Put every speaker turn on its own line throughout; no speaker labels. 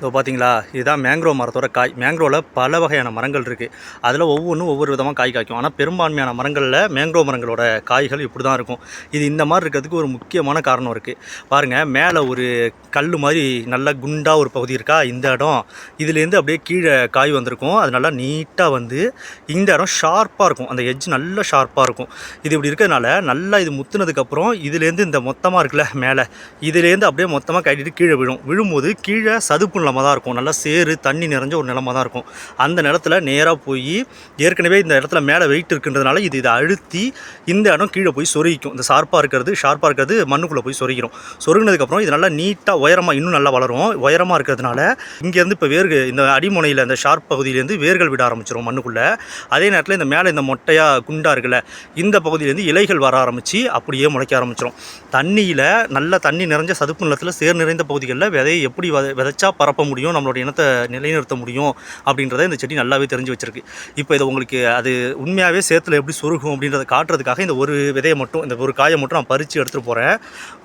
இதோ பார்த்தீங்களா இதுதான் மேங்க்ரோவ் மரத்தோட காய். மேங்க்ரோவில் பல வகையான மரங்கள் இருக்குது அதில் ஒவ்வொன்றும் ஒவ்வொரு விதமாக காய் காய்க்கும். ஆனால் பெரும்பான்மையான மரங்களில் மேங்க்ரோ மரங்களோட காய்கள் இப்படி தான் இருக்கும். இது இந்த மாதிரி இருக்கிறதுக்கு ஒரு முக்கியமான காரணம் இருக்குது பாருங்கள் மேலே ஒரு கல் மாதிரி நல்லா குண்டாக ஒரு பகுதி இருக்கா? இந்த இடம். இதுலேருந்து அப்படியே கீழே காய் வந்திருக்கும். அது நல்லா நீட்டாக வந்து இந்த இடம் ஷார்ப்பாக இருக்கும். அந்த எட்ஜ் நல்லா ஷார்ப்பாக இருக்கும். இது இப்படி இருக்கிறதுனால நல்லா இது முத்துனதுக்கப்புறம் இதுலேருந்து இந்த மொத்தமாக இருக்குல்ல மேலே. இதுலேருந்து அப்படியே மொத்தமாக கட்டிட்டு கீழே விழும். விழும்போது கீழே சதுப்புலாம் நிலமாக தான் இருக்கும். நல்லா சேறு தண்ணி நிறைஞ்ச ஒரு நிலமாக தான் இருக்கும். அந்த நிலத்தில் நேராக போய் ஏற்கனவே இந்த இடத்துல மேலே வெயிட் இருக்குன்றதுனால இது இதை அழுத்தி இந்த இடம் கீழே போய் சொருகிக்கும். இந்த ஷார்ப்பாக இருக்கிறது ஷார்ப்பாக இருக்கிறது மண்ணுக்குள்ளே போய் சொருகிரும். சொருகினதுக்கப்புறம் இது நல்லா நீட்டாக உயரமாக இன்னும் நல்லா வளரும். உயரமாக இருக்கிறதுனால இங்கேருந்து இப்போ வேர்கு இந்த அடிமுனையில் இந்த ஷார்ப் பகுதியிலேருந்து வேர்கள் விட ஆரம்பிச்சிடும் மண்ணுக்குள்ளே. அதே நேரத்தில் இந்த மேலே இந்த மொட்டையாக குண்டாக இருக்குல்ல இந்த பகுதியிலேருந்து இலைகள் வர ஆரம்பித்து அப்படியே முளைக்க ஆரம்பிச்சிடும் தண்ணியில் நல்ல தண்ணி நிறைஞ்ச சதுப்பு நிலத்தில் சேர் நிறைந்த பகுதிகளில் விதையை எப்படி வித விதைச்சா பரப்ப முடியும் நம்மளோட இனத்தை நிலைநிறுத்த முடியும் அப்படின்றத இந்த செடி நல்லாவே தெரிஞ்சு வச்சிருக்கு. இப்போ இதை உங்களுக்கு அது உண்மையாகவே சேத்துல எப்படி சொருகும் அப்படின்றத காட்டுறதுக்காக இந்த ஒரு விதையை மட்டும் இந்த ஒரு காயை மட்டும் நான் பறித்து எடுத்துகிட்டு போகிறேன்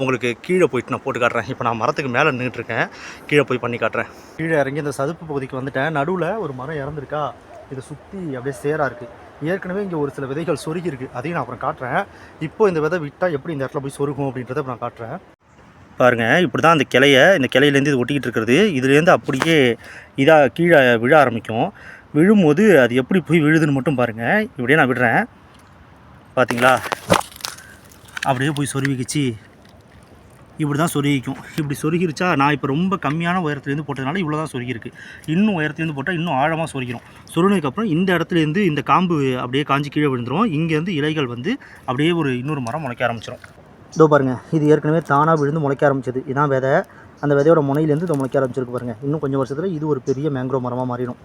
உங்களுக்கு கீழே போயிட்டு நான் போட்டு காட்டுறேன். இப்போ நான் மரத்துக்கு மேலே நின்றுட்டு இருக்கேன். கீழே போய் பண்ணி காட்டுறேன். கீழே இறங்கி இந்த சதுப்பு பகுதிக்கு வந்துட்டேன். நடுவில் ஒரு மரம் இறந்துருக்கா? இதை சுற்றி அப்படியே சேராக இருக்குது ஏற்கனவே இங்கே ஒரு சில விதைகள் சொருகி இருக்குது அதையும் நான் அப்புறம் காட்டுறேன். இப்போ இந்த விதை விட்டால் எப்படி இந்த இடத்துல போய் சொருகும் அப்படின்றத நான் காட்டுறேன். பாருங்கள் இப்படி தான் அந்த கிளையை இந்த கிளையிலேருந்து இது ஒட்டிக்கிட்டு இருக்கிறது. இதுலேருந்து அப்படியே இதாக கீழே விழ ஆரம்பிக்கும். விழும்போது அது எப்படி போய் விழுதுன்னு மட்டும் பாருங்கள் இப்படியே நான் விடுறேன். பார்த்தீங்களா அப்படியே போய் சொருவிக்கிச்சு இப்படி தான் சொருகிக்கும். இப்படி சொருகிருச்சா நான் இப்போ ரொம்ப கம்மியான உயரத்துலேருந்து போட்டதுனால இவ்வளோ தான் சொருகிருக்கு இன்னும் உயரத்துலேருந்து போட்டால் இன்னும் ஆழமாக சொருகிறோம் சொருனதுக்கப்புறம் இந்த இடத்துலேருந்து இந்த காம்பு அப்படியே காஞ்சி கீழே விழுந்துடும் இங்கேருந்து இலைகள் வந்து அப்படியே ஒரு இன்னொரு மரம் முளைக்க ஆரம்பிச்சிடும் இதோ பாருங்கள் இது ஏற்கனவே தானாக விழுந்து முளைக்க ஆரம்பிச்சது. இதான் விதை. அந்த விதையோட முனையிலேருந்து இதை முளைக்க ஆரம்பிச்சிருக்கு பாருங்கள் இன்னும் கொஞ்சம் வருஷத்தில் இது ஒரு பெரிய மேங்க்ரோவ் மரமாக மாறிடும்.